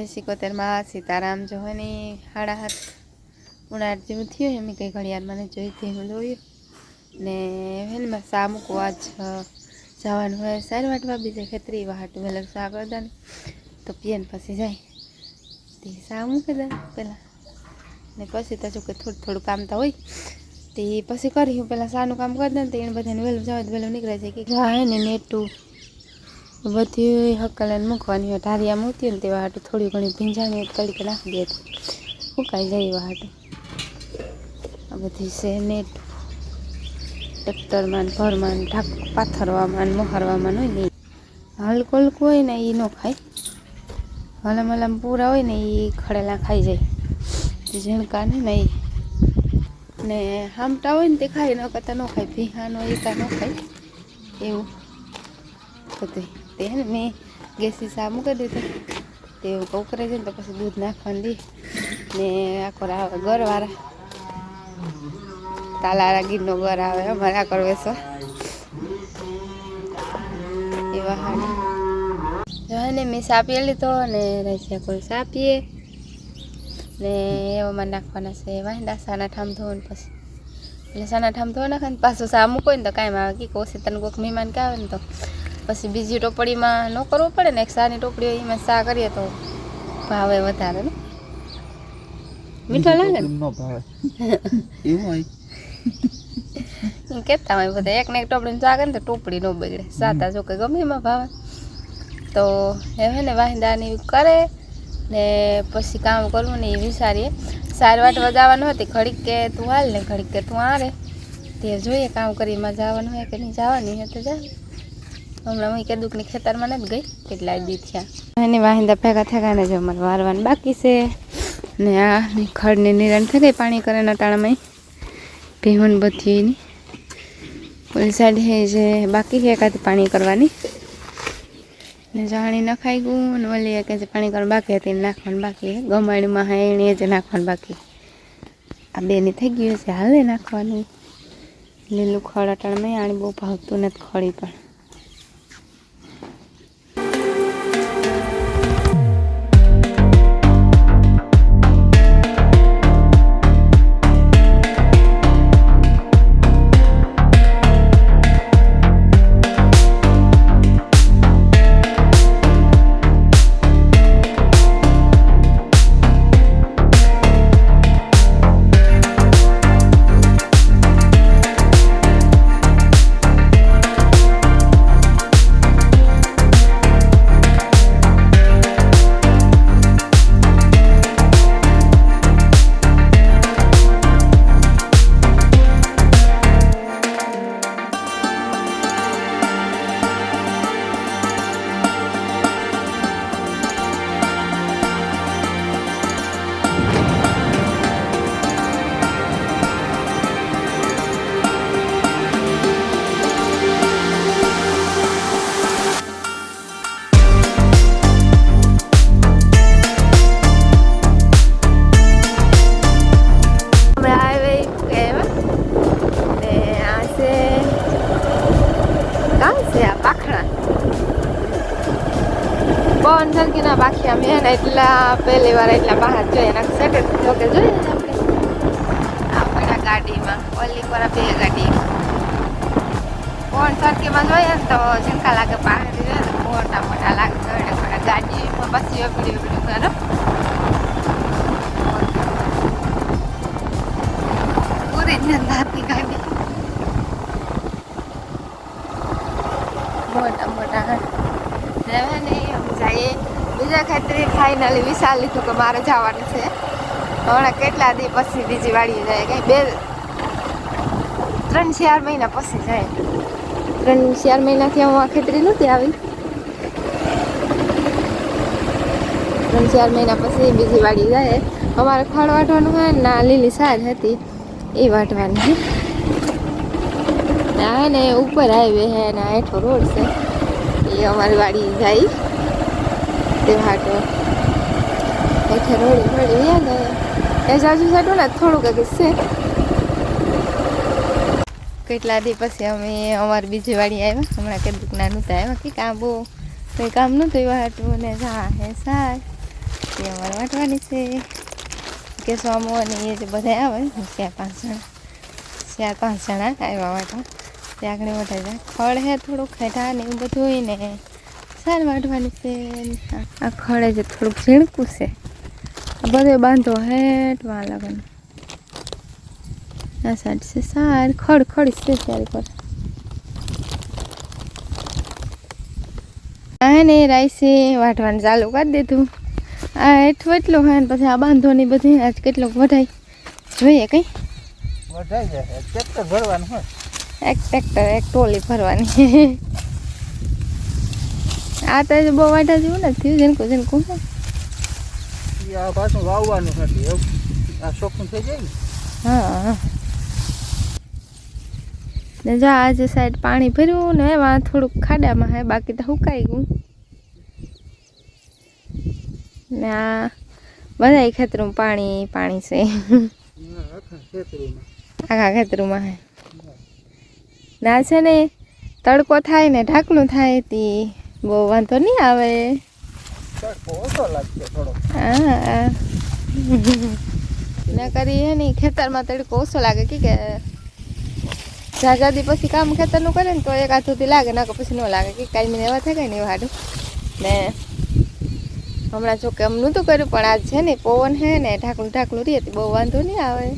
જય સિકોતેરમાં સીતારામ જો હોય ને હાડા હાથ ઉનાળ જેવું થયું, એમ કંઈ ઘડિયાળ મને જોઈતી હું જોયું ને એને સા મૂકવા જ જવાનું હોય, સાર વાટવા, બીજે ખેતરી વાટ વેલર સા કરતા તો પીએ પછી જાય. તે સા મૂકી દે પહેલાં. ને પછી તો જો કે થોડું થોડું કામ તો હોય. તે પછી કરી હું પહેલાં સાનું કામ કરી દઉં તો એને બધાને વહેલું જવા વહેલું નીકળે છે. કે હા એને નેટું બધી હક્કલાને મૂકવાની હોય. ઢારિયા મૂકતી ને તેવા હાટું થોડી ઘણી ભીંજાણી તડીકે નાખી દે સુકાઈ જાય એવા હાટું. આ બધી છે નેટ. ટ્રેક્ટરમાં ભરમાં ઢાક પાથરવામાં મોહરવામાં હોય ને. હલકો હલકું હોય ને એ ન ખાય. હલમ હલમ પૂરા હોય ને એ ખડેલા ખાઈ જાય. ઝીણકા ને એ ને હામટા હોય ને તે ખાય ન કરતા ન ખાય. ભીહાનો એ કાં ન ખાય. એવું. બધું. તે હે ને મેં ગેસી સા મૂકી દીધું. તે કરે છે ને તો પછી દૂધ નાખવાનું દી. ને આખો આવે ગરવાળા તાલારા ગીરનો ગર આવે અમારે આ કરવેશો એવા હાડી જો મેં સાપીએ લીધો ને રહેશે કોઈ સાપીએ ને એવામાં નાખવાના છે. વાંડા સાના ઠામ ધોવાનું પછી. એટલે સાના ઠામ ધોવા નાખે ને પાછું સા મૂકો ને તો કાંઈ આવે કે કોશી તને કોઈક મહેમાન કે આવે ને તો. પછી બીજી ટોપડીમાં ન કરવું પડે ને એક સાની ટોપડી હોય એમાં સા કરીએ તો ભાવે વધારે ને? મીઠો લાગે ને? એવું હોય? બધા એક ને એક ટોપડીને ચા કરે ને તો ટોપડી ન બગડે. સાતા જો કે ગમે એમાં ભાવે. તો હવે ને વાહિંદાની કરે ને પછી કામ કરવું ને એ વિચારીએ. સારવાટ વાટવા હતી ઘડીક કે તું હાલ ને ઘડીક કે તું આરે. તે જોઈએ કામ કરી એમાં જવાનું હોય કે નહીં જવાની હોય તો જા. હમણાં હું કે દુઃખની ખેતરમાં નથી ગઈ, કેટલા દી થયા. એની વાહિંદા ભેગા થયા ને જો અમારે વારવાનું બાકી છે. ને આ ખડની નિરણ થઈ ગઈ પાણી કરે નટાણામાં ભીમન બધી એની. ઓલી સાઈડ હે જે બાકી છે એકાદી પાણી કરવાની. ને જાણી નખાઈ ગયું ને ઓલી એક જે પાણી કરવાનું બાકી હતી નાખવાનું બાકી ગમાણીમાં હા એણે જ નાખવાનું બાકી. આ બેની થઈ ગયું છે, હાલે નાખવાનું. લીલું ખડ અટાણમાં આણી બહુ ભાવતું નથી ખડી પણ. વાર એટલા બહાર જોઈએ એના સેટ જો જોઈએ આપણે. ગાડીમાં, ઓલી પર બે ગાડી. કોણ સરકીમાં જોઈએ ને તો ઝીંકા લાગે બહાર જોઈએ ને, મોટા મોટા લાગે, ગળે ગાડીમાં પછી પીડી પીડી કરો. પૂરી જ નથી ગાડી. મોટા મોટા. રહેવા ને અમે જઈએ બીજા ખાતરી ફાઇનલી વિશાલ લીધું કે મારે જવાનું છે. હમણાં કેટલા દી પછી બીજી વાળી જાય, કઈ બે ત્રણ ચાર મહિના પછી જાય. ત્રણ ચાર મહિનાથી હું આ ખેતરી નહોતી આવી. ત્રણ ચાર મહિના પછી બીજી વાળી જાય. અમારે ખડ વાટવાનું હોય ને લીલી સાજ હતી, એ વાટવાની. ના ને, ઉપર હાઈવે હે ને હેઠો રોડ છે. એ અમારી વાડી જાય. હાટો. હેઠે રોડી રોડ ને, એ જાજુ સાટું ને થોડુંક કંઈક છે કેટલા દી પછી અમે અમારી બીજી વાડી આવ્યા, હમણાં કેટલુંક નાનું તો આવ્યા કે કામ બહુ કંઈ કામ નહોતું એવા હાટું ને જા હે સાર. એ અમારે વાટવાની છે. કે સોમો અને એ જે બધા આવે ચાર પાંચ જણા, ચાર પાંચ જણા આવ્યા વાટવા. ત્યાં આગળ વધારે ખડ હે થોડુંક ખેઠા ને એવું બધું હોય ને. સાર વાઢવાની છે. આ ખડે જે થોડુંક ઝીણકું છે. બધે બાંધો હેઠવા લગન આ સાઈડ છે સાર ખડ ખડ છે સારી પર આ ને રાઈસે વાટવાનું ચાલુ કરી દીધું. આ હેઠું એટલું હોય ને પછી આ બાંધો ને બધી આજ કેટલોક વધાય. જોઈએ કંઈ. વઢાઈ જાય. ટ્રેક્ટર ભરવાનું હોય. એક ટ્રેક્ટર એક ટોલી ભરવાની. આ તો બહુ વાઢા જેવું નથી થયું ઝીણકું હે. ઈ આ પાછું વાવવાનું નથી આ થઈ જાય ને? હા. ને જો આજે સાઈડ પાણી ભર્યું ને એમાં થોડુંક ખાડામાં હે બાકી તો સુકાઈ ગયું. ને આ બધા ખેતરમાં પાણી પાણી છે. આખા ખેતરમાં. હે. ના છે ને તડકો થાય ને ઢાકણું થાય તી બહુ વાંધો નહીં આવે. હા ના કરી હે ને ખેતરમાં તડકો ઓછો લાગે કે કે પછી કામ ખેતરનું કરે ને તો એક હાથોથી લાગે ના પછી ન લાગે કે કાંઈ મને એવા થાય કે નહીં હાડું ને હમણાં જો કે એમ નહોતું કર્યું પણ આજ છે ને પવન છે ને ઢાંકણું ઢાંકણું રહી બહુ વાંધો નહીં આવે.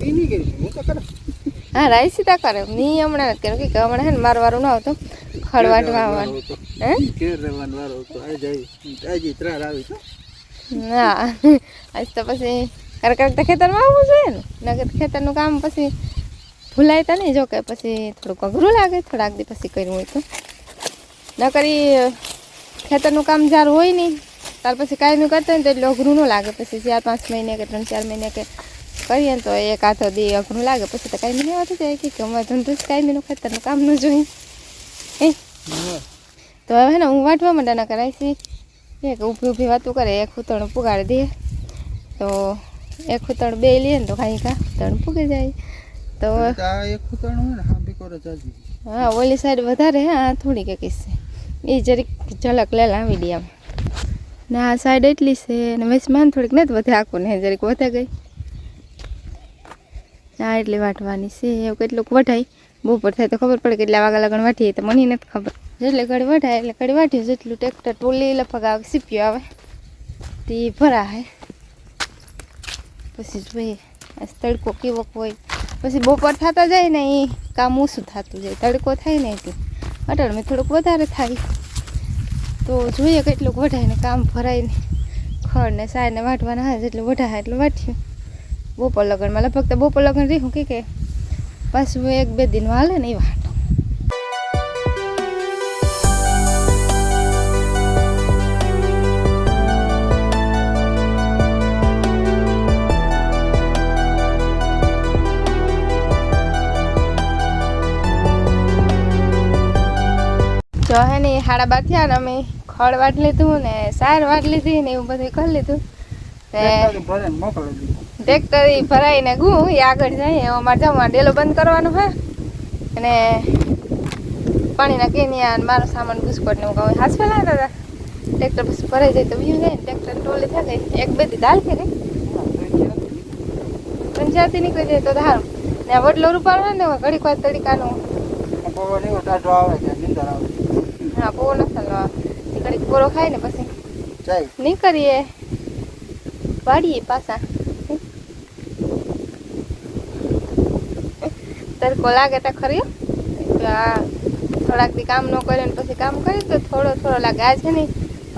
નહીં હું તો કરે. નહીં હમણાં કર્યું કે હમણાં છે ને મારું ન આવતો. ખડવાટવા આવવાનું. હે? ઘેર રહેવાનો વારો હતો? આ જાય આજે ત્રાર આવી તો. ના આજ તો પછી ક્યારેક તો ખેતરમાં આવવું જોઈએ ને. નકર ખેતરનું કામ પછી ભૂલાય તો નહીં. જો કે પછી થોડુંક અઘરું લાગે થોડાક દી પછી કર્યું હોય તો. ન કરી ખેતરનું કામ જ્યારે હોય નહીં ત્યાર પછી કાંઈ કરતા ને તો એટલું અઘરું ન લાગે. પછી ચાર પાંચ મહિને કે ત્રણ ચાર મહિને કે કરીએ ને તો એક હાથો દી અઘરું લાગે. પછી તો કાંઈ નહીં આવતું જાય. કે અમારે ધંધો જ કાંઈ નહીં ખેતરનું કામ ન જોઈએ તો હવે ને હું વાંટવા માંડાના કરાય છે. એક ઊભી ઊભી વાતું કરે એક ઉતણ પુગાડી દે. તો એક ખૂતણ બે લઈએ ને તો કાંઈ કા ઉતણ પૂગી જાય. તો એક ઉતણ હોય ને હા ઓલી સાઈડ વધારે હા થોડી કે કિસ્સે એ જરીક ઝલક લેલા આમ ને આ સાઈડ એટલી છે ને વેસમાન થોડીક નથી વધે આખું ને જરીક વધે ગઈ. હા એટલી વાટવાની છે એવું કેટલુંક વઢાય બપોર થાય તો ખબર પડે કેટલા વાગા લગન વાટીએ તો મને નથી ખબર. જેટલે ઘડી વઢાય એટલે ઘડી વાટીએ, જેટલું ટ્રેક્ટર ટોલી લગભગ આવે, સીપ્યો આવે. તે ભરા હે પછી જોઈએ તડકો કેવો હોય. પછી બપોર થતા જાય ને એ કામ ઓછું થતું જાય. તડકો થાય ને એટલે અટાણમાં થોડુંક વધારે થાય. તો જોઈએ કેટલુંક વઢાય ને કામ ભરાય ને ખડ ને સાય ને વાટવાના હોય જેટલું વઢાય એટલું વાટ્યું બપોર લગનમાં લગભગ તો બપોર લગન રહ્યું કે કે પાછું એક બે દિન વાલે ને એ વાટો. જો હે ને હાડા બાર થયા ને અમે ખડ વાટ લીધું ને સાર વાટ લીધી ને એવું બધું કરી લીધું. ટ્રેક્ટર ભરાઈને ગું એ આગળ જાય એમાં મારે જવા ડેલો બંધ કરવાનો હે. અને પાણીના કેનિયા અને મારો સામાન બિસ્કોટ ને એવું કહું લાગતા હતા ટ્રેક્ટર પછી ભરાઈ જાય તો બીજું જાય ને ટ્રેક્ટર ટોલી થાય એક બે દી દાલ કે નહીં પંચાયતી નીકળી જાય તો સારું ને વડલો રૂપાળ હોય ને ઘડીક વાર તડીકાનું. હા પવન નસલ ઘડીક પૂરો ખાય ને પછી નહીં નીકળીએ. વાળીએ પાછા તડકો લાગે તો ખરી થોડાક દી કામ ન કરે ને પછી કામ કરી તો થોડો થોડો લાગે આ છે ને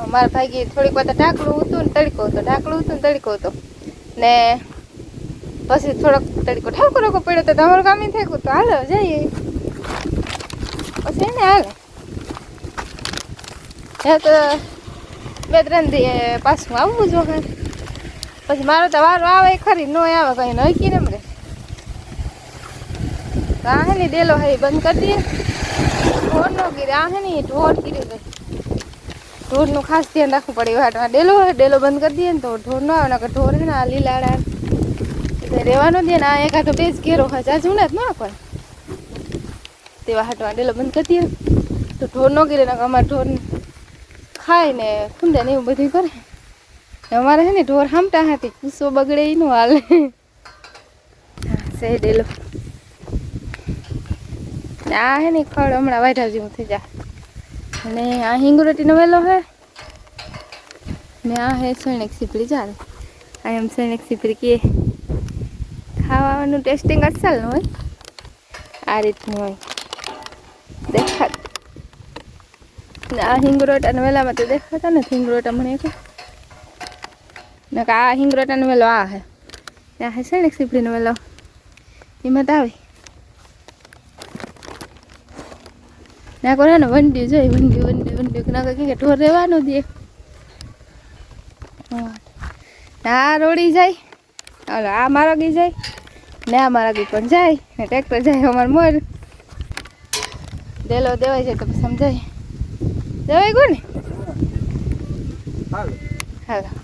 મારા ભાઈ થોડીક વાર ઢાકણું હતું ને તડકો હતો ઢાકણું હતું ને તડકો હતો ને પછી થોડોક તડકો ઠાકો રોકો પડ્યો તો તમારું કામ ગયું તો હાલો જઈએ પછી એને હાલે એ તો બે ત્રણ દી પાછું આવવું જ વખત પછી મારો તો વારો આવે ખરી, ન આવે કઈ નક્કી ને રે. આ હે ને ડેલો હે બંધ કરી દઈએ. ઢોર નો ગીરે આ હે ઢોર ગીરે ગઈ ઢોરનું ખાસ ધ્યાન રાખવું પડે વાટમાં ડેલો હોય, ડેલો બંધ કરી દઈએ ને તો ઢોર ન આવે ને ઢોર ને આ લીલાડા રહેવાનો દે ને આ એકા તો બે જ ઘેરો હોય, જાજુ ને જ ના કોઈ તેવા હાટવા ડેલો બંધ કરી દઈએ. તો ઢોર ન ગીરે અમારે ઢોર ખાય ને ખૂંદે ને એવું બધું કરે. અમારે છે ને ઢોર હમતા હતી ગુસ્સો બગડે એનું હાલ. હાલે દેલો આ હે ને ખડ હમણાં વાઢા જેવું થઈ જા. અને આ હિંગરોટીનો વેલો હે. ને આ હે સૈનિક સીપડી ચાલે. આ એમ સૈનિક સીપડી કે ખાવાનું ટેસ્ટિંગ અસલ હોય. આ રીતનું હોય. દેખાત. આ હિંગરોટા વેલામાં તો દેખાતા ને હિંગરોટા મને ને આ હિંગરોટાનો મેલો આ હે. ને આ છે ને સીપડીનો મેલો. હિંમત આવે. ના કોને ને વંડ્યું જોઈ વંડ્યું વંડ્યું વંડ્યું. ના કે ઢોર રહેવાનો દે. હા. આ રોડી જાય. હાલો આ મારા ગી જાય. ને આ મારા ગી પણ જાય. ને ટ્રેક્ટર જાય અમાર મોર. દેલો દેવાય જાય તો સમજાય. દેવાય કોને હાલો. હાલો.